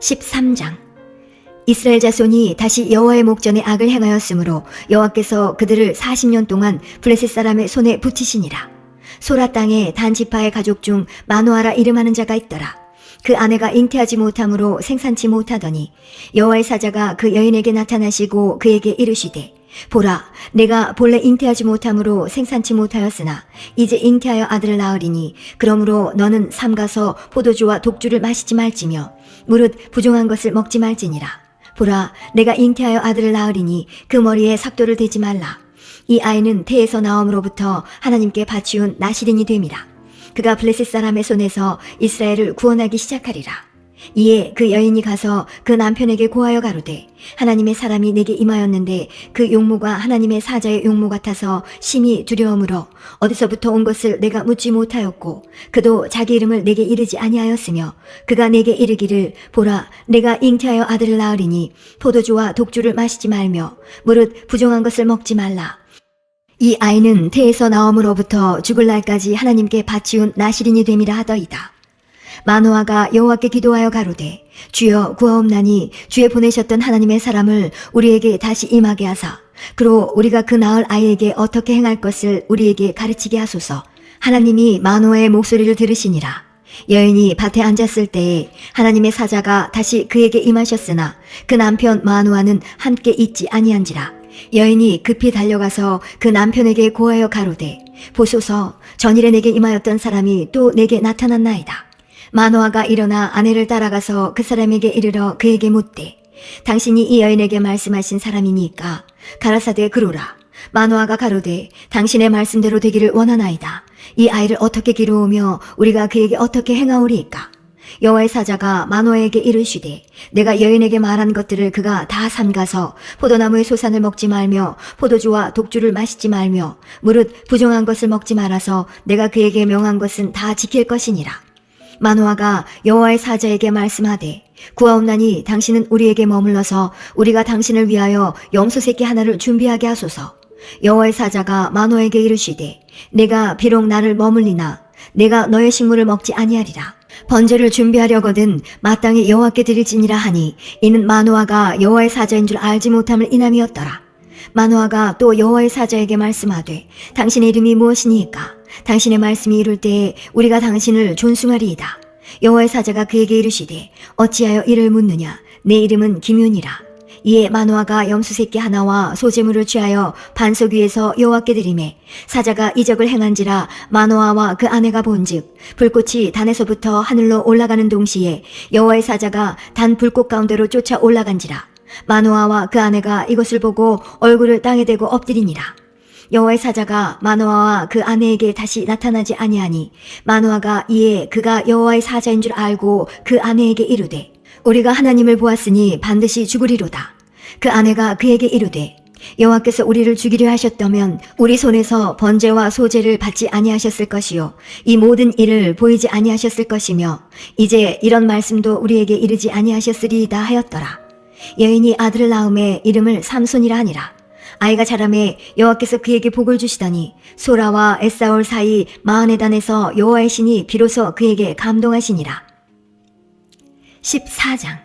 13장 이스라엘 자손이 다시 여호와의 목전에 악을 행하였으므로 여호와께서 그들을 40년 동안 블레셋 사람의 손에 붙이시니라. 소라 땅에 단 지파의 가족 중 마노아라 이름하는 자가 있더라. 그 아내가 잉태하지 못함으로 생산치 못하더니 여호와의 사자가 그 여인에게 나타나시고 그에게 이르시되 보라 내가 본래 잉태하지 못함으로 생산치 못하였으나 이제 잉태하여 아들을 낳으리니 그러므로 너는 삼가서 포도주와 독주를 마시지 말지며 무릇 부정한 것을 먹지 말지니라. 보라 내가 잉태하여 아들을 낳으리니 그 머리에 삭도를 대지 말라. 이 아이는 태에서 나옴으로부터 하나님께 바치운 나시린이 됨이라. 그가 블레셋 사람의 손에서 이스라엘을 구원하기 시작하리라. 이에 그 여인이 가서 그 남편에게 고하여 가로되 하나님의 사람이 내게 임하였는데 그 용모가 하나님의 사자의 용모 같아서 심히 두려움으로 어디서부터 온 것을 내가 묻지 못하였고 그도 자기 이름을 내게 이르지 아니하였으며 그가 내게 이르기를 보라 내가 잉태하여 아들을 낳으리니 포도주와 독주를 마시지 말며 무릇 부정한 것을 먹지 말라 이 아이는 태에서 나옴으로부터 죽을 날까지 하나님께 바치운 나시린이 됨이라 하더이다. 마노아가 여호와께 기도하여 가로되 주여 구하옵나니 주에 보내셨던 하나님의 사람을 우리에게 다시 임하게 하사 그로 우리가 그 낳을 아이에게 어떻게 행할 것을 우리에게 가르치게 하소서. 하나님이 마노아의 목소리를 들으시니라. 여인이 밭에 앉았을 때에 하나님의 사자가 다시 그에게 임하셨으나 그 남편 마노아는 함께 있지 아니한지라. 여인이 급히 달려가서 그 남편에게 고하여 가로되 보소서. 전일에 내게 임하였던 사람이 또 내게 나타났나이다. 마노아가 일어나 아내를 따라가서 그 사람에게 이르러 그에게 묻되 당신이 이 여인에게 말씀하신 사람이니까 가라사대 그로라. 마노아가 가로되 당신의 말씀대로 되기를 원하나이다. 이 아이를 어떻게 기르오며 우리가 그에게 어떻게 행하오리이까? 여호와의 사자가 마노아에게 이르시되 내가 여인에게 말한 것들을 그가 다 삼가서 포도나무의 소산을 먹지 말며 포도주와 독주를 마시지 말며 무릇 부정한 것을 먹지 말아서 내가 그에게 명한 것은 다 지킬 것이니라. 마노아가 여호와의 사자에게 말씀하되 구하옵나니 당신은 우리에게 머물러서 우리가 당신을 위하여 염소 새끼 하나를 준비하게 하소서. 여호와의 사자가 마노아에게 이르시되 내가 비록 나를 머물리나 내가 너의 식물을 먹지 아니하리라. 번제를 준비하려거든 마땅히 여호와께 드릴지니라 하니 이는 마노아가 여호와의 사자인 줄 알지 못함을 인함이었더라. 마노아가 또 여호와의 사자에게 말씀하되 당신의 이름이 무엇이니까 당신의 말씀이 이룰 때에 우리가 당신을 존숭하리이다. 여호와의 사자가 그에게 이르시되 어찌하여 이를 묻느냐 내 이름은 김윤이라. 이에 마노아가 염소 새끼 하나와 소재물을 취하여 반석 위에서 여호와께 드리매 사자가 이적을 행한지라 마노아와 그 아내가 본즉 불꽃이 단에서부터 하늘로 올라가는 동시에 여호와의 사자가 단 불꽃 가운데로 쫓아 올라간지라 마노아와 그 아내가 이것을 보고 얼굴을 땅에 대고 엎드리니라 여호와의 사자가 마노아와 그 아내에게 다시 나타나지 아니하니 마노아가 이에 그가 여호와의 사자인 줄 알고 그 아내에게 이르되 우리가 하나님을 보았으니 반드시 죽으리로다. 그 아내가 그에게 이르되 여호와께서 우리를 죽이려 하셨다면 우리 손에서 번제와 소제를 받지 아니하셨을 것이요 이 모든 일을 보이지 아니하셨을 것이며 이제 이런 말씀도 우리에게 이르지 아니하셨으리이다 하였더라. 여인이 아들을 낳음에 이름을 삼손이라 하니라. 아이가 자라매 여호와께서 그에게 복을 주시다니 소라와 에사올 사이 마흔의 단에서 여호와의 신이 비로소 그에게 감동하시니라. 14장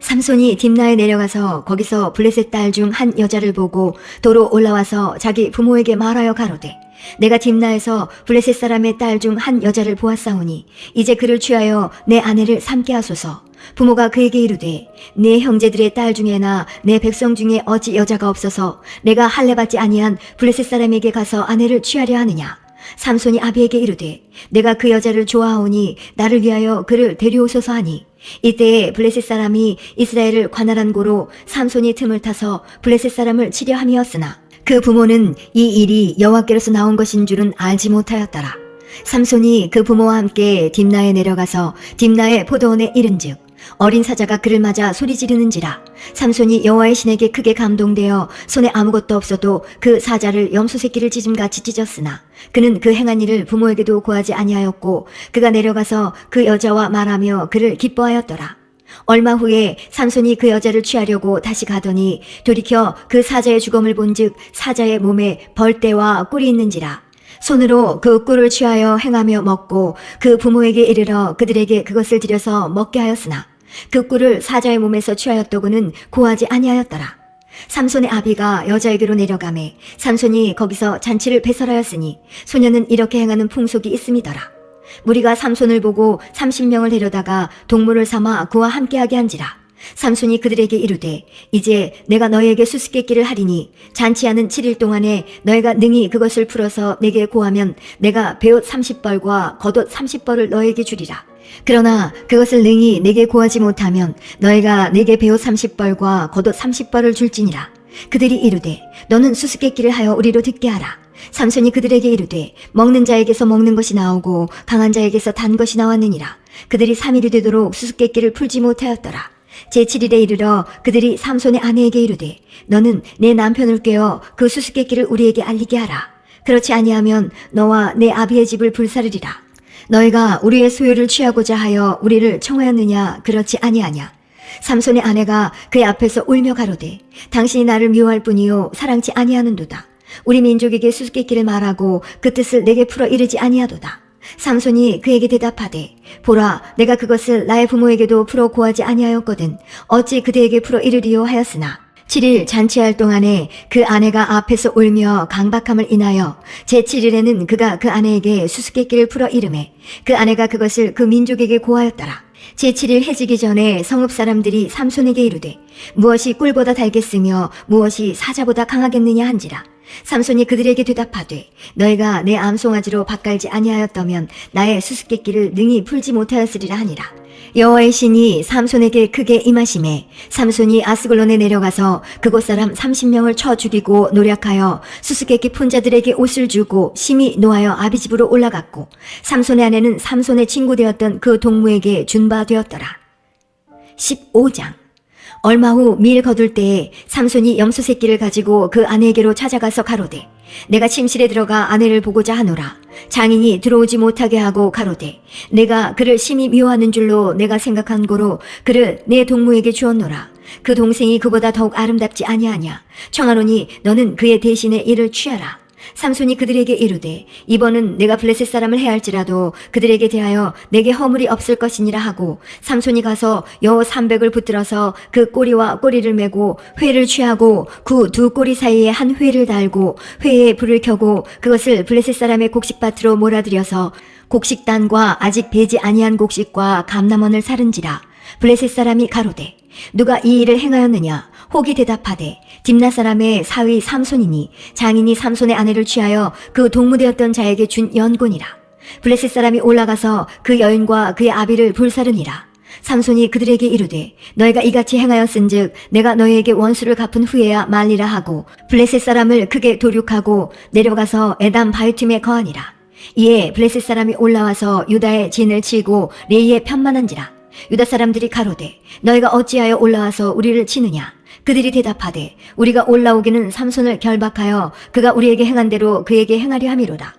삼손이 딥나에 내려가서 거기서 블레셋 딸 중 한 여자를 보고 도로 올라와서 자기 부모에게 말하여 가로되 내가 딥나에서 블레셋 사람의 딸 중 한 여자를 보았사오니 이제 그를 취하여 내 아내를 삼게 하소서 부모가 그에게 이르되 내 형제들의 딸 중에나 내 백성 중에 어찌 여자가 없어서 내가 할례 받지 아니한 블레셋 사람에게 가서 아내를 취하려 하느냐 삼손이 아비에게 이르되 내가 그 여자를 좋아하오니 나를 위하여 그를 데려오소서 하니 이때에 블레셋 사람이 이스라엘을 관할한 고로 삼손이 틈을 타서 블레셋 사람을 치려 함이었으나 그 부모는 이 일이 여호와께로서 나온 것인 줄은 알지 못하였더라. 삼손이 그 부모와 함께 딥나에 내려가서 딥나의 포도원에 이른즉 어린 사자가 그를 맞아 소리 지르는지라 삼손이 여호와의 신에게 크게 감동되어 손에 아무것도 없어도 그 사자를 염소 새끼를 찢음같이 찢었으나 그는 그 행한 일을 부모에게도 고하지 아니하였고 그가 내려가서 그 여자와 말하며 그를 기뻐하였더라. 얼마 후에 삼손이 그 여자를 취하려고 다시 가더니 돌이켜 그 사자의 죽음을 본즉 사자의 몸에 벌떼와 꿀이 있는지라 손으로 그 꿀을 취하여 행하며 먹고 그 부모에게 이르러 그들에게 그것을 들여서 먹게 하였으나 그 꿀을 사자의 몸에서 취하였더구는 고하지 아니하였더라. 삼손의 아비가 여자에게로 내려가매 삼손이 거기서 잔치를 배설하였으니 소녀는 이렇게 행하는 풍속이 있음이더라. 무리가 삼손을 보고 30명을 데려다가 동물을 삼아 그와 함께하게 한지라. 삼손이 그들에게 이르되 이제 내가 너희에게 수수께끼를 하리니 잔치하는 7일 동안에 너희가 능히 그것을 풀어서 내게 고하면 내가 배옷 30벌과 겉옷 30벌을 너희에게 주리라. 그러나 그것을 능히 내게 고하지 못하면 너희가 내게 배옷 30벌과 겉옷 30벌을 줄지니라. 그들이 이르되 너는 수수께끼를 하여 우리로 듣게 하라. 삼손이 그들에게 이르되 먹는 자에게서 먹는 것이 나오고 강한 자에게서 단 것이 나왔느니라. 그들이 3일이 되도록 수수께끼를 풀지 못하였더라. 제7일에 이르러 그들이 삼손의 아내에게 이르되 너는 내 남편을 꿰어 그 수수께끼를 우리에게 알리게 하라. 그렇지 아니하면 너와 내 아비의 집을 불사르리라. 너희가 우리의 소유를 취하고자 하여 우리를 청하였느냐 그렇지 아니하냐. 삼손의 아내가 그의 앞에서 울며 가로되 당신이 나를 미워할 뿐이요 사랑치 아니하는도다. 우리 민족에게 수수께끼를 말하고 그 뜻을 내게 풀어 이르지 아니하도다. 삼손이 그에게 대답하되 보라 내가 그것을 나의 부모에게도 풀어 고하지 아니하였거든 어찌 그대에게 풀어 이르리요 하였으나 7일 잔치할 동안에 그 아내가 앞에서 울며 강박함을 인하여 제7일에는 그가 그 아내에게 수수께끼를 풀어 이름에 그 아내가 그것을 그 민족에게 고하였더라. 제7일 해지기 전에 성읍 사람들이 삼손에게 이르되 무엇이 꿀보다 달겠으며 무엇이 사자보다 강하겠느냐 한지라. 삼손이 그들에게 대답하되 너희가 내 암송아지로 밭갈지 아니하였다면 나의 수수께끼를 능히 풀지 못하였으리라 하니라. 여호와의 신이 삼손에게 크게 임하심에 삼손이 아스글론에 내려가서 그곳 사람 30명을 쳐 죽이고 노력하여 수수께끼 푼 자들에게 옷을 주고 심히 노하여 아비 집으로 올라갔고 삼손의 아내는 삼손의 친구 되었던 그 동무에게 준바 되었더라. 15장 얼마 후 밀 거둘 때에 삼손이 염소 새끼를 가지고 그 아내에게로 찾아가서 가로되 내가 침실에 들어가 아내를 보고자 하노라. 장인이 들어오지 못하게 하고 가로되 내가 그를 심히 미워하는 줄로 내가 생각한 고로 그를 내 동무에게 주었노라. 그 동생이 그보다 더욱 아름답지 아니하냐. 청하노니 너는 그의 대신에 이를 취하라 삼손이 그들에게 이르되 이번은 내가 블레셋 사람을 해할지라도 그들에게 대하여 내게 허물이 없을 것이니라 하고 삼손이 가서 여호 삼백을 붙들어서 그 꼬리와 꼬리를 메고 회를 취하고 그 두 꼬리 사이에 한 회를 달고 회에 불을 켜고 그것을 블레셋 사람의 곡식밭으로 몰아들여서 곡식단과 아직 배지 아니한 곡식과 감남원을 사른지라 블레셋 사람이 가로되 누가 이 일을 행하였느냐 혹이 대답하되 딥나 사람의 사위 삼손이니 장인이 삼손의 아내를 취하여 그 동무되었던 자에게 준 연곤이라. 블레셋 사람이 올라가서 그 여인과 그의 아비를 불사르니라. 삼손이 그들에게 이르되 너희가 이같이 행하였은즉 내가 너희에게 원수를 갚은 후에야 말리라 하고 블레셋 사람을 크게 도륙하고 내려가서 에담 바이팀에 거하니라. 이에 블레셋 사람이 올라와서 유다의 진을 치고 레이에 편만한지라. 유다 사람들이 가로되 너희가 어찌하여 올라와서 우리를 치느냐 그들이 대답하되 우리가 올라오기는 삼손을 결박하여 그가 우리에게 행한 대로 그에게 행하려 함이로다.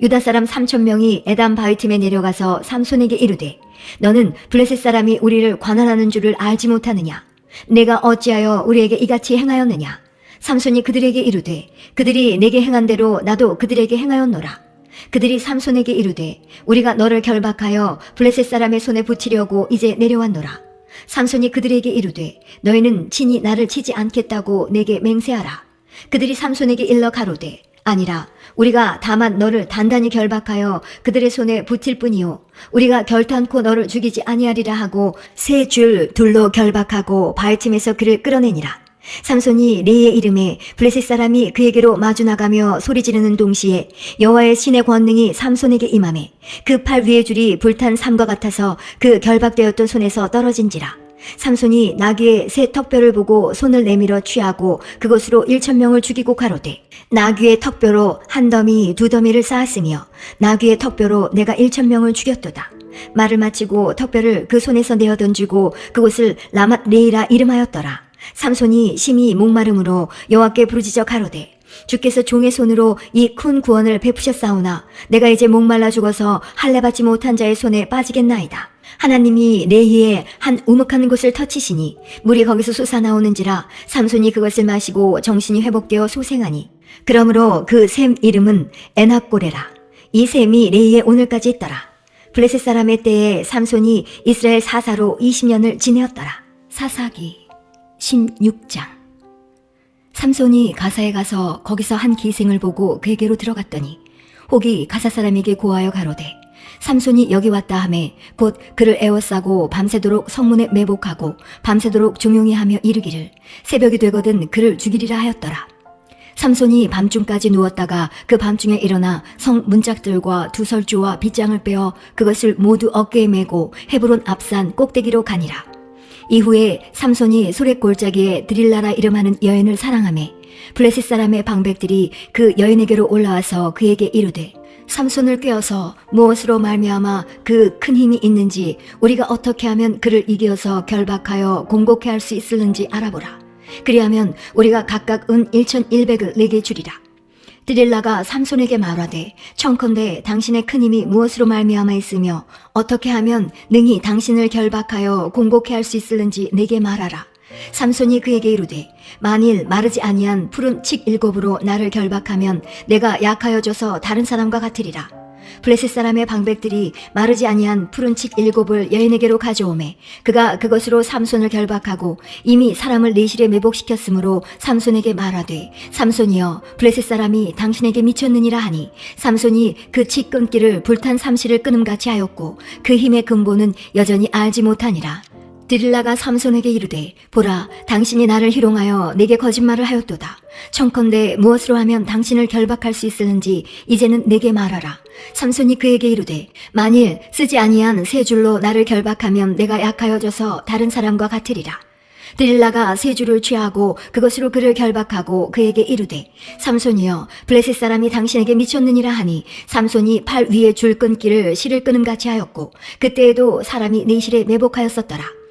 유다 사람 삼천 명이 에담 바위팀에 내려가서 삼손에게 이르되 너는 블레셋 사람이 우리를 관할하는 줄을 알지 못하느냐? 내가 어찌하여 우리에게 이같이 행하였느냐? 삼손이 그들에게 이르되 그들이 내게 행한 대로 나도 그들에게 행하였노라. 그들이 삼손에게 이르되 우리가 너를 결박하여 블레셋 사람의 손에 붙이려고 이제 내려왔노라. 삼손이 그들에게 이르되 너희는 친히 나를 치지 않겠다고 내게 맹세하라. 그들이 삼손에게 일러 가로되 아니라 우리가 다만 너를 단단히 결박하여 그들의 손에 붙일 뿐이요 우리가 결탄코 너를 죽이지 아니하리라 하고 세 줄 둘로 결박하고 바알팀에서 그를 끌어내니라. 삼손이 레의 이름에 블레셋 사람이 그에게로 마주 나가며 소리 지르는 동시에 여호와의 신의 권능이 삼손에게 임함에 그 팔 위의 줄이 불탄 삼과 같아서 그 결박되었던 손에서 떨어진지라. 삼손이 나귀의 새 턱뼈를 보고 손을 내밀어 취하고 그것으로 일천 명을 죽이고 가로되 나귀의 턱뼈로 한 더미 두 더미를 쌓았으며 나귀의 턱뼈로 내가 일천 명을 죽였도다. 말을 마치고 턱뼈를 그 손에서 내어 던지고 그곳을 라맛 레이라 이름하였더라 삼손이 심히 목마름으로 여호와께 부르짖어 가로되 주께서 종의 손으로 이 큰 구원을 베푸셨사오나 내가 이제 목말라 죽어서 할례 받지 못한 자의 손에 빠지겠나이다. 하나님이 레히의 한 우묵한 곳을 터치시니 물이 거기서 솟아나오는지라 삼손이 그것을 마시고 정신이 회복되어 소생하니 그러므로 그 샘 이름은 에낙고레라. 이 샘이 레히에 오늘까지 있더라. 블레셋 사람의 때에 삼손이 이스라엘 사사로 20년을 지내었더라. 사사기 16장 삼손이 가사에 가서 거기서 한 기생을 보고 그에게로 들어갔더니 혹이 가사 사람에게 고하여 가로되 삼손이 여기 왔다 하매 곧 그를 에워싸고 밤새도록 성문에 매복하고 밤새도록 종용이 하며 이르기를 새벽이 되거든 그를 죽이리라 하였더라. 삼손이 밤중까지 누웠다가 그 밤중에 일어나 성 문짝들과 두 설주와 빗장을 빼어 그것을 모두 어깨에 메고 헤브론 앞산 꼭대기로 가니라. 이후에 삼손이 소랫골짜기에 드릴라라 이름하는 여인을 사랑하매 블레셋 사람의 방백들이 그 여인에게로 올라와서 그에게 이르되 삼손을 꿰어서 무엇으로 말미암아 그 큰 힘이 있는지 우리가 어떻게 하면 그를 이겨서 결박하여 공곡해 할수 있을는지 알아보라. 그리하면 우리가 각각 은 1,100을 내게 주리라. 드릴라가 삼손에게 말하되 청컨대 당신의 큰 힘이 무엇으로 말미암아 있으며 어떻게 하면 능히 당신을 결박하여 공곡해 할수 있을는지 내게 말하라. 삼손이 그에게 이르되 만일 마르지 아니한 푸른 칡 일곱으로 나를 결박하면 내가 약하여져서 다른 사람과 같으리라. 블레셋 사람의 방백들이 마르지 아니한 푸른 칡 일곱을 여인에게로 가져오매 그가 그것으로 삼손을 결박하고 이미 사람을 내실에 매복시켰으므로 삼손에게 말하되 삼손이여 블레셋 사람이 당신에게 미쳤느니라 하니 삼손이 그 칡 끊기를 불탄 삼시를 끊음같이 하였고 그 힘의 근본은 여전히 알지 못하니라 드릴라가 삼손에게 이르되 보라 당신이 나를 희롱하여 내게 거짓말을 하였도다. 청컨대 무엇으로 하면 당신을 결박할 수 있을는지 이제는 내게 말하라. 삼손이 그에게 이르되 만일 쓰지 아니한 세 줄로 나를 결박하면 내가 약하여져서 다른 사람과 같으리라. 드릴라가 세 줄을 취하고 그것으로 그를 결박하고 그에게 이르되 삼손이여 블레셋 사람이 당신에게 미쳤느니라 하니 삼손이 팔 위에 줄 끊기를 실을 끊음같이 하였고 그때에도 사람이 네 실에 매복하였었더라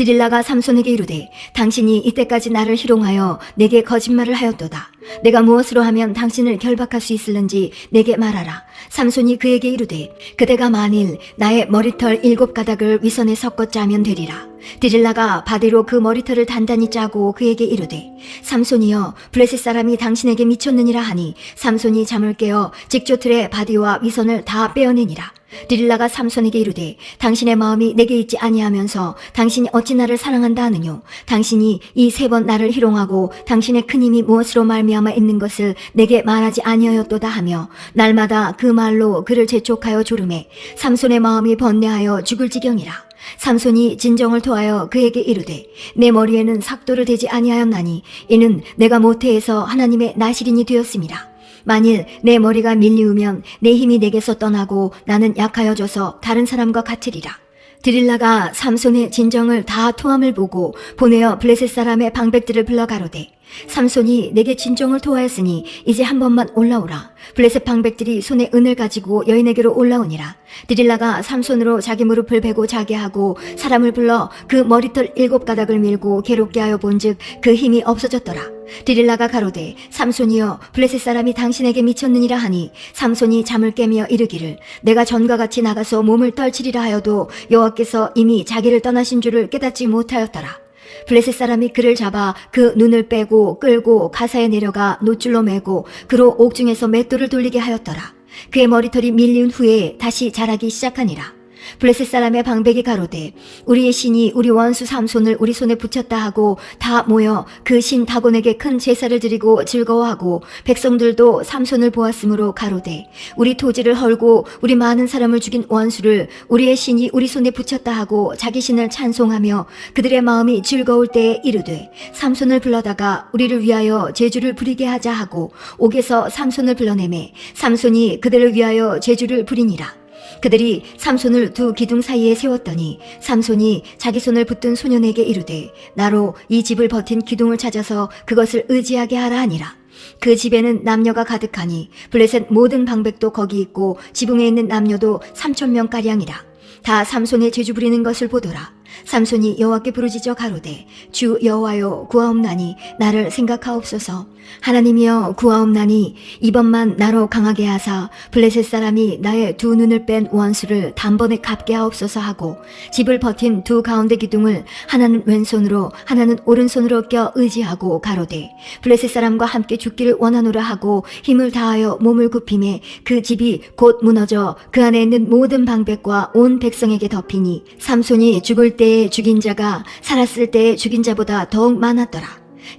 드릴라가 삼손에게 이르되 당신이 이때까지 나를 희롱하여 내게 거짓말을 하였도다. 내가 무엇으로 하면 당신을 결박할 수 있을는지 내게 말하라. 삼손이 그에게 이르되 그대가 만일 나의 머리털 일곱 가닥을 위선에 섞어 짜면 되리라. 드릴라가 바디로 그 머리털을 단단히 짜고 그에게 이르되 삼손이여 블레셋 사람이 당신에게 미쳤느니라 하니 삼손이 잠을 깨어 직조틀의 바디와 위선을 다 빼어내니라. 드릴라가 삼손에게 이르되 당신의 마음이 내게 있지 아니하면서 당신이 어찌 나를 사랑한다 하느뇨 당신이 이 세 번 나를 희롱하고 당신의 큰 힘이 무엇으로 말미암아 있는 것을 내게 말하지 아니하였도다 하며 날마다 그 말로 그를 재촉하여 조름해 삼손의 마음이 번뇌하여 죽을 지경이라 삼손이 진정을 토하여 그에게 이르되 내 머리에는 삭도를 대지 아니하였나니 이는 내가 모태에서 하나님의 나시린이 되었습니다. 만일 내 머리가 밀리우면 내 힘이 내게서 떠나고 나는 약하여져서 다른 사람과 같으리라. 드릴라가 삼손의 진정을 다 토함을 보고 보내어 블레셋 사람의 방백들을 불러 가로되 삼손이 내게 진정을 토하였으니 이제 한 번만 올라오라. 블레셋 방백들이 손에 은을 가지고 여인에게로 올라오니라. 드릴라가 삼손으로 자기 무릎을 베고 자게 하고 사람을 불러 그 머리털 일곱 가닥을 밀고 괴롭게 하여 본즉 그 힘이 없어졌더라. 드릴라가 가로되 삼손이여 블레셋 사람이 당신에게 미쳤느니라 하니 삼손이 잠을 깨며 이르기를 내가 전과 같이 나가서 몸을 떨치리라 하여도 여호와께서 이미 자기를 떠나신 줄을 깨닫지 못하였더라. 블레셋 사람이 그를 잡아 그 눈을 빼고 끌고 가사에 내려가 노줄로 매고 그로 옥중에서 맷돌을 돌리게 하였더라. 그의 머리털이 밀린 후에 다시 자라기 시작하니라. 블레셋 사람의 방백이 가로되 우리의 신이 우리 원수 삼손을 우리 손에 붙였다 하고 다 모여 그 신 다곤에게 큰 제사를 드리고 즐거워하고 백성들도 삼손을 보았으므로 가로되 우리 토지를 헐고 우리 많은 사람을 죽인 원수를 우리의 신이 우리 손에 붙였다 하고 자기 신을 찬송하며 그들의 마음이 즐거울 때에 이르되 삼손을 불러다가 우리를 위하여 제주를 부리게 하자 하고 옥에서 삼손을 불러내매 삼손이 그들을 위하여 제주를 부리니라 그들이 삼손을 두 기둥 사이에 세웠더니 삼손이 자기 손을 붙든 소년에게 이르되 나로 이 집을 버틴 기둥을 찾아서 그것을 의지하게 하라 하니라. 그 집에는 남녀가 가득하니 블레셋 모든 방백도 거기 있고 지붕에 있는 남녀도 삼천 명 가량이라. 다 삼손의 제주 부리는 것을 보더라. 삼손이 여호와께 부르짖어 가로되 주 여호와여 구하옵나니 나를 생각하옵소서. 하나님이여 구하옵나니 이번만 나로 강하게 하사 블레셋 사람이 나의 두 눈을 뺀 원수를 단번에 갚게 하옵소서 하고 집을 버틴 두 가운데 기둥을 하나는 왼손으로 하나는 오른손으로 껴 의지하고 가로되 블레셋 사람과 함께 죽기를 원하노라 하고 힘을 다하여 몸을 굽힘에 그 집이 곧 무너져 그 안에 있는 모든 방백과 온 백성에게 덮이니 삼손이 죽을 때에 죽인 자가 살았을 때에 죽인 자보다 더욱 많았더라.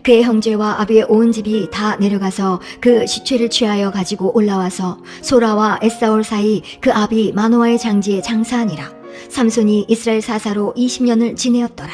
그의 형제와 아비의 온 집이 다 내려가서 그 시체를 취하여 가지고 올라와서 소라와 에사올 사이 그 아비 마노아의 장지에 장사하니라. 삼손이 이스라엘 사사로 20년을 지내었더라.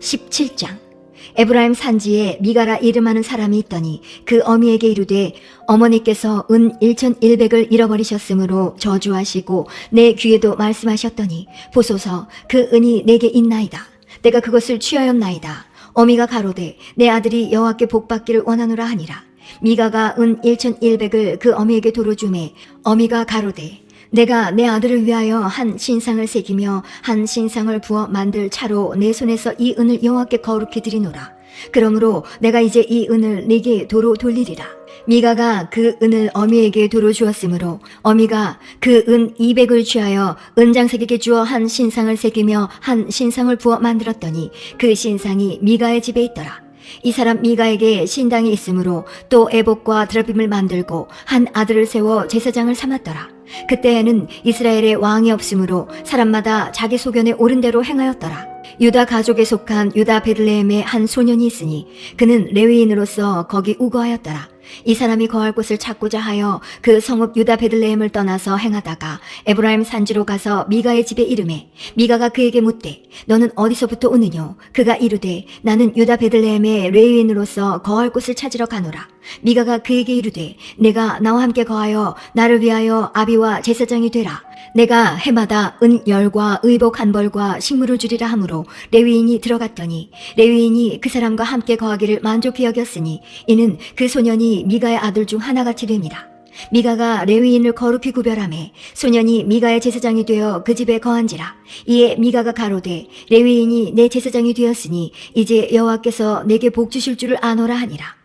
17장 에브라임 산지에 미가라 이름하는 사람이 있더니 그 어미에게 이르되 어머니께서 은 1100을 잃어버리셨으므로 저주하시고 내 귀에도 말씀하셨더니 보소서 그 은이 내게 있나이다. 내가 그것을 취하였나이다. 어미가 가로되 내 아들이 여호와께 복받기를 원하노라 하니라. 미가가 은 1100을 그 어미에게 도로 주매 어미가 가로되 내가 내 아들을 위하여 한 신상을 새기며 한 신상을 부어 만들 차로 내 손에서 이 은을 여호와께 거룩히 드리노라. 그러므로 내가 이제 이 은을 네게 도로 돌리리라. 미가가 그 은을 어미에게 도로 주었으므로 어미가 그은 200을 취하여 은장색에게 주어 한 신상을 새기며 한 신상을 부어 만들었더니 그 신상이 미가의 집에 있더라. 이 사람 미가에게 신당이 있으므로 또 애복과 드라빔을 만들고 한 아들을 세워 제사장을 삼았더라. 그때에는 이스라엘의 왕이 없으므로 사람마다 자기 소견에 옳은 대로 행하였더라. 유다 가족에 속한 유다 베들레헴의 한 소년이 있으니 그는 레위인으로서 거기 우거하였더라. 이 사람이 거할 곳을 찾고자 하여 그 성읍 유다 베들레헴을 떠나서 행하다가 에브라임 산지로 가서 미가의 집에 이름에 미가가 그에게 묻되 너는 어디서부터 오느뇨? 그가 이르되 나는 유다 베들레헴의 레위인으로서 거할 곳을 찾으러 가노라 미가가 그에게 이르되 내가 나와 함께 거하여 나를 위하여 아비와 제사장이 되라. 내가 해마다 은 열과 의복 한 벌과 식물을 주리라 하므로 레위인이 들어갔더니 레위인이 그 사람과 함께 거하기를 만족히 여겼으니 이는 그 소년이 미가의 아들 중 하나같이 됩니다. 미가가 레위인을 거룩히 구별함에 소년이 미가의 제사장이 되어 그 집에 거한지라. 이에 미가가 가로되 레위인이 내 제사장이 되었으니 이제 여호와께서 내게 복 주실 줄을 아노라 하니라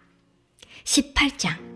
18장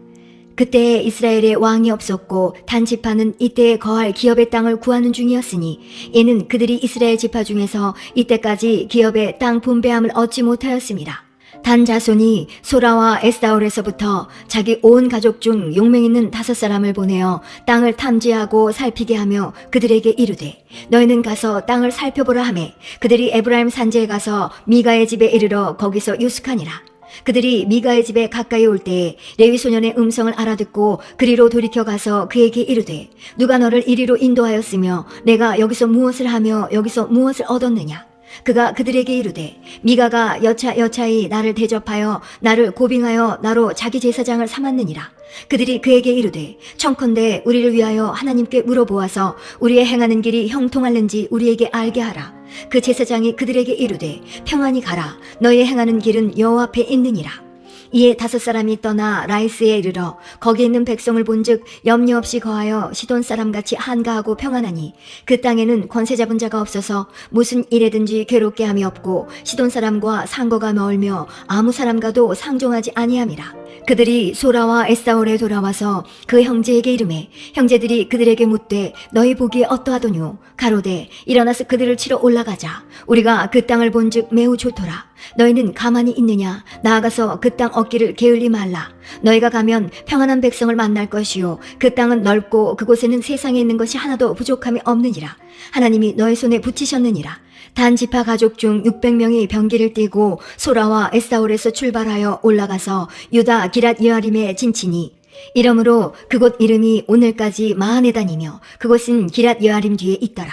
그때 이스라엘에 왕이 없었고 단 지파는 이때 거할 기업의 땅을 구하는 중이었으니 이는 그들이 이스라엘 지파 중에서 이때까지 기업의 땅 분배함을 얻지 못하였습니다. 단 자손이 소라와 에스다올에서부터 자기 온 가족 중 용맹 있는 다섯 사람을 보내어 땅을 탐지하고 살피게 하며 그들에게 이르되 너희는 가서 땅을 살펴보라 하매 그들이 에브라임 산지에 가서 미가의 집에 이르러 거기서 유숙하니라. 그들이 미가의 집에 가까이 올 때에 레위 소년의 음성을 알아듣고 그리로 돌이켜 가서 그에게 이르되 누가 너를 이리로 인도하였으며 내가 여기서 무엇을 하며 여기서 무엇을 얻었느냐? 그가 그들에게 이르되 미가가 여차 여차히 나를 대접하여 나를 고빙하여 나로 자기 제사장을 삼았느니라. 그들이 그에게 이르되 청컨대 우리를 위하여 하나님께 물어보아서 우리의 행하는 길이 형통할는지 우리에게 알게 하라 그 제사장이 그들에게 이르되 평안히 가라. 너의 행하는 길은 여호와 앞에 있느니라. 이에 다섯 사람이 떠나 라이스에 이르러 거기 있는 백성을 본즉 염려 없이 거하여 시돈 사람 같이 한가하고 평안하니 그 땅에는 권세 잡은 자가 없어서 무슨 일에든지 괴롭게 함이 없고 시돈 사람과 상거가 멀며 아무 사람과도 상종하지 아니함이라 그들이 소라와 에사올에 돌아와서 그 형제에게 이름해 형제들이 그들에게 묻되 너희 보기에 어떠하더뇨? 가로되 일어나서 그들을 치러 올라가자. 우리가 그 땅을 본즉 매우 좋더라. 너희는 가만히 있느냐? 나아가서 그 땅 얻기를 게을리 말라. 너희가 가면 평안한 백성을 만날 것이요. 그 땅은 넓고 그곳에는 세상에 있는 것이 하나도 부족함이 없느니라. 하나님이 너희 손에 붙이셨느니라 단 지파 가족 중 600명이 병기를 띠고 소라와 에사올에서 출발하여 올라가서 유다 기랏 여아림에 진치니 이러므로 그곳 이름이 오늘까지 마하네단이며 그곳은 기랏 여아림 뒤에 있더라.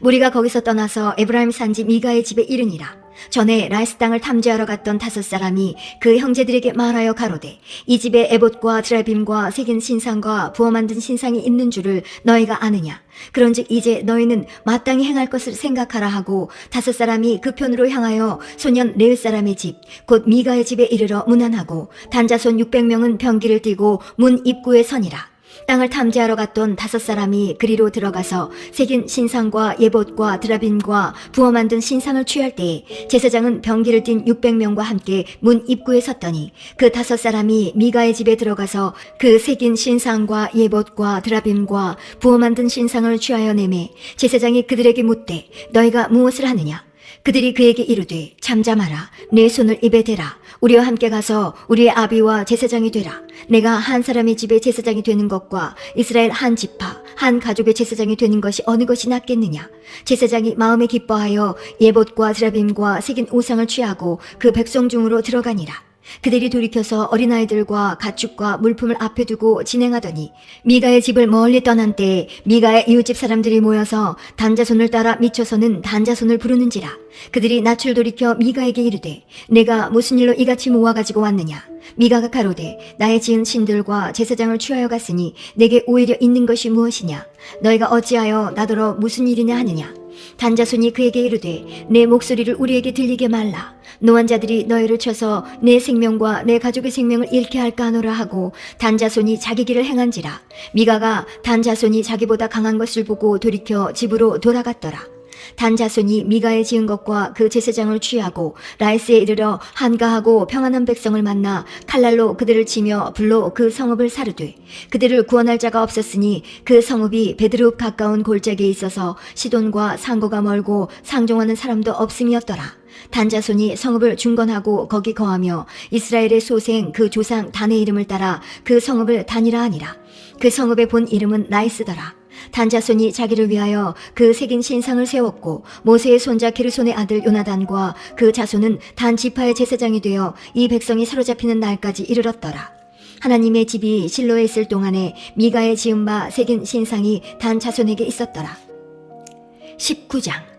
무리가 거기서 떠나서 에브라임 산지 미가의 집에 이르니라. 전에 라이스 땅을 탐지하러 갔던 다섯 사람이 그 형제들에게 말하여 가로되 이 집에 에봇과 드라빔과 새긴 신상과 부어 만든 신상이 있는 줄을 너희가 아느냐? 그런즉 이제 너희는 마땅히 행할 것을 생각하라 하고 다섯 사람이 그 편으로 향하여 소년 레위 사람의 집 곧 미가의 집에 이르러 문안하고 단자손 600명은 병기를 띠고 문 입구에 서니라 땅을 탐지하러 갔던 다섯 사람이 그리로 들어가서 새긴 신상과 예봇과 드라빔과 부어 만든 신상을 취할 때에 제사장은 병기를 띤 600명과 함께 문 입구에 섰더니 그 다섯 사람이 미가의 집에 들어가서 그 새긴 신상과 예봇과 드라빔과 부어 만든 신상을 취하여 내매 제사장이 그들에게 묻되 너희가 무엇을 하느냐? 그들이 그에게 이르되 잠잠하라. 내 손을 입에 대라 우리와 함께 가서 우리의 아비와 제사장이 되라. 내가 한 사람의 집에 제사장이 되는 것과 이스라엘 한 지파 한 가족의 제사장이 되는 것이 어느 것이 낫겠느냐? 제사장이 마음에 기뻐하여 예봇과 드라빔과 새긴 우상을 취하고 그 백성 중으로 들어가니라 그들이 돌이켜서 어린아이들과 가축과 물품을 앞에 두고 진행하더니 미가의 집을 멀리 떠난 때에 미가의 이웃집 사람들이 모여서 단자손을 따라 미쳐서는 단자손을 부르는지라 그들이 낯을 돌이켜 미가에게 이르되 내가 무슨 일로 이같이 모아가지고 왔느냐? 미가가 가로되 나의 지은 신들과 제사장을 취하여 갔으니 내게 오히려 있는 것이 무엇이냐? 너희가 어찌하여 나더러 무슨 일이냐 하느냐 단자손이 그에게 이르되 내 목소리를 우리에게 들리게 말라. 노한 자들이 너희를 쳐서 내 생명과 내 가족의 생명을 잃게 할까 하노라 하고 단자손이 자기 길을 행한지라. 미가가 단자손이 자기보다 강한 것을 보고 돌이켜 집으로 돌아갔더라 단자손이 미가의 지은 것과 그 제사장을 취하고 라이스에 이르러 한가하고 평안한 백성을 만나 칼날로 그들을 치며 불로 그 성읍을 사르되 그들을 구원할 자가 없었으니 그 성읍이 베드룹 가까운 골짜기에 있어서 시돈과 상고가 멀고 상종하는 사람도 없음이었더라. 단자손이 성읍을 중건하고 거기 거하며 이스라엘의 소생 그 조상 단의 이름을 따라 그 성읍을 단이라 하니라. 그 성읍의 본 이름은 라이스더라. 단자손이 자기를 위하여 그 새긴 신상을 세웠고 모세의 손자 게르손의 아들 요나단과 그 자손은 단 지파의 제사장이 되어 이 백성이 사로잡히는 날까지 이르렀더라. 하나님의 집이 실로에 있을 동안에 미가의 지은 바 새긴 신상이 단 자손에게 있었더라. 19장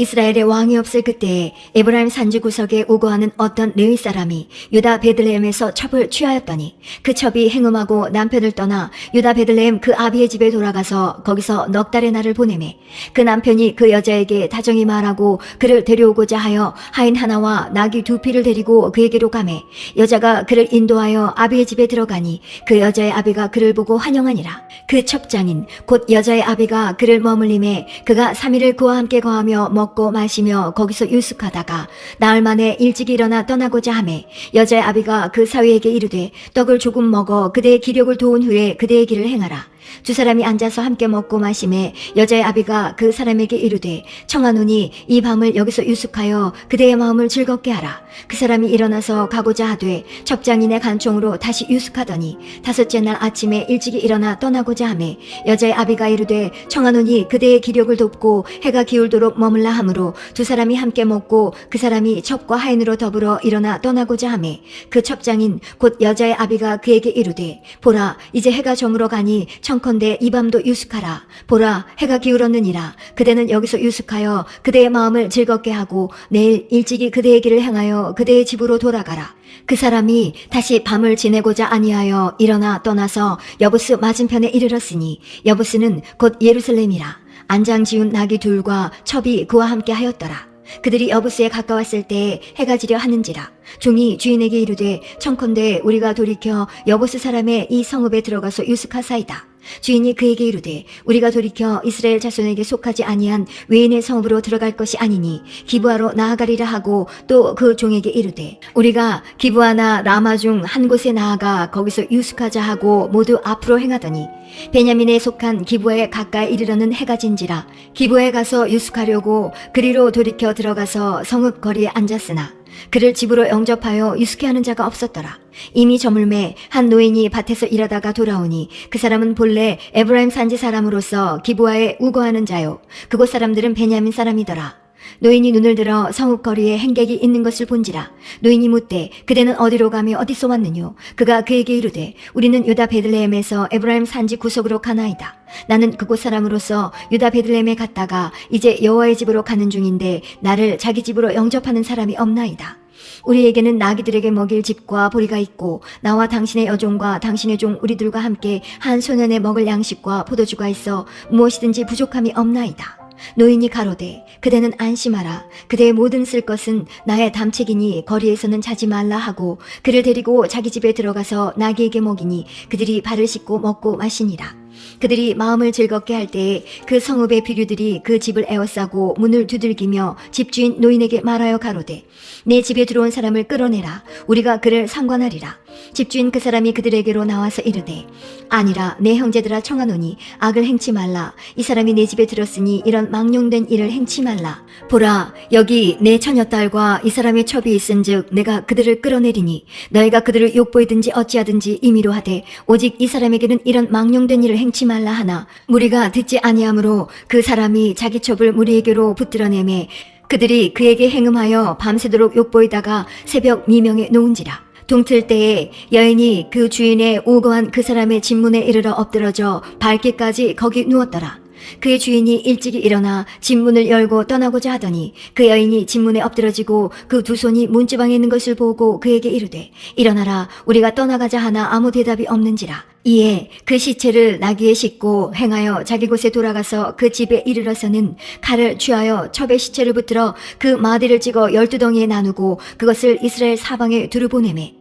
이스라엘의 왕이 없을 그때에 에브라임 산지 구석에 우거하는 어떤 레위 사람이 유다 베들레헴에서 첩을 취하였더니 그 첩이 행음하고 남편을 떠나 유다 베들레헴 그 아비의 집에 돌아가서 거기서 넉 달의 날을 보내매 그 남편이 그 여자에게 다정히 말하고 그를 데려오고자 하여 하인 하나와 나귀 두 피를 데리고 그에게로 가매 여자가 그를 인도하여 아비의 집에 들어가니 그 여자의 아비가 그를 보고 환영하니라. 그 첩장인 곧 여자의 아비가 그를 머물림에 그가 3일을 그와 함께 거하며 먹고 마시며 거기서 유숙하다가 나흘 만에 일찍 일어나 떠나고자 하매 여자의 아비가 그 사위에게 이르되 떡을 조금 먹어 그대의 기력을 도운 후에 그대의 길을 행하라 두 사람이 앉아서 함께 먹고 마심에 여자의 아비가 그 사람에게 이르되 청하노니 이 밤을 여기서 유숙하여 그대의 마음을 즐겁게 하라. 그 사람이 일어나서 가고자 하되 첩장인의 간총으로 다시 유숙하더니 다섯째 날 아침에 일찍이 일어나 떠나고자 하매 여자의 아비가 이르되 청하노니 그대의 기력을 돕고 해가 기울도록 머물라 하므로 두 사람이 함께 먹고 그 사람이 첩과 하인으로 더불어 일어나 떠나고자 하매 그 첩장인 곧 여자의 아비가 그에게 이르되 보라 이제 해가 저물어 가니 청 컨대 이 밤도 유숙하라. 보라 해가 기울었느니라. 그대는 여기서 유숙하여 그대의 마음을 즐겁게 하고 내일 일찍이 그대의 길을 행하여 그대의 집으로 돌아가라. 그 사람이 다시 밤을 지내고자 아니하여 일어나 떠나서 여부스 맞은편에 이르렀으니 여부스는 곧 예루살렘이라. 안장 지운 나귀 둘과 첩이 그와 함께 하였더라. 그들이 여부스에 가까웠을 때 해가 지려 하는지라. 종이 주인에게 이르되 청컨대 우리가 돌이켜 여부스 사람의 이 성읍에 들어가서 유숙하사이다 주인이 그에게 이르되 우리가 돌이켜 이스라엘 자손에게 속하지 아니한 외인의 성읍으로 들어갈 것이 아니니 기부하러 나아가리라 하고 또 그 종에게 이르되 우리가 기부하나 라마 중 한 곳에 나아가 거기서 유숙하자 하고 모두 앞으로 행하더니 베냐민에 속한 기부에 가까이 이르러는 해가 진지라. 기부에 가서 유숙하려고 그리로 돌이켜 들어가서 성읍 거리에 앉았으나 그를 집으로 영접하여 유숙해 하는 자가 없었더라. 이미 저물매 한 노인이 밭에서 일하다가 돌아오니 그 사람은 본래 에브라임 산지 사람으로서 기부하에 우거하는 자요. 그곳 사람들은 베냐민 사람이더라. 노인이 눈을 들어 성읍 거리에 행객이 있는 것을 본지라 노인이 묻되 그대는 어디로 가며 어디서 왔느뇨? 그가 그에게 이르되 우리는 유다 베들레헴에서 에브라임 산지 구석으로 가나이다. 나는 그곳 사람으로서 유다 베들레헴에 갔다가 이제 여호와의 집으로 가는 중인데 나를 자기 집으로 영접하는 사람이 없나이다. 우리에게는 나귀들에게 먹일 집과 보리가 있고 나와 당신의 여종과 당신의 종 우리들과 함께 한 소년에 먹을 양식과 포도주가 있어 무엇이든지 부족함이 없나이다. 노인이 가로되 그대는 안심하라. 그대의 모든 쓸 것은 나의 담책이니 거리에서는 자지 말라 하고 그를 데리고 자기 집에 들어가서 나귀에게 먹이니 그들이 발을 씻고 먹고 마시니라 그들이 마음을 즐겁게 할 때에 그 성읍의 비류들이 그 집을 에워싸고 문을 두들기며 집주인 노인에게 말하여 가로되 내 집에 들어온 사람을 끌어내라. 우리가 그를 상관하리라. 집주인 그 사람이 그들에게로 나와서 이르되 아니라 내 형제들아 청하노니 악을 행치 말라. 이 사람이 내 집에 들었으니 이런 망령된 일을 행치 말라. 보라 여기 내 처녀딸과 이 사람의 첩이 있은즉 내가 그들을 끌어내리니 너희가 그들을 욕보이든지 어찌하든지 임의로 하되 오직 이 사람에게는 이런 망령된 일을 행치 말라 하나. 무리가 듣지 아니하므로 그 사람이 자기 첩을 무리에게로 붙들어내매 그들이 그에게 행음하여 밤새도록 욕보이다가 새벽 미명에 놓은지라. 동틀 때에 여인이 그 주인의 오거한 그 사람의 집문에 이르러 엎드러져 밝게까지 거기 누웠더라. 그의 주인이 일찍이 일어나 집문을 열고 떠나고자 하더니 그 여인이 집문에 엎드러지고 그 두 손이 문지방에 있는 것을 보고 그에게 이르되 일어나라. 우리가 떠나가자 하나 아무 대답이 없는지라 이에 그 시체를 나귀에 싣고 행하여 자기 곳에 돌아가서 그 집에 이르러서는 칼을 취하여 첩의 시체를 붙들어 그 마디를 찍어 열두 덩이에 나누고 그것을 이스라엘 사방에 두루 보내매.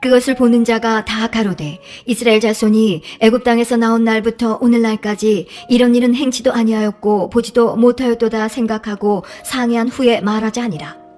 그것을 보는 자가 다 가로되 이스라엘 자손이 애굽 땅에서 나온 날부터 오늘날까지 이런 일은 행치도 아니하였고 보지도 못하였도다 생각하고 상해한 후에 말하자 하니라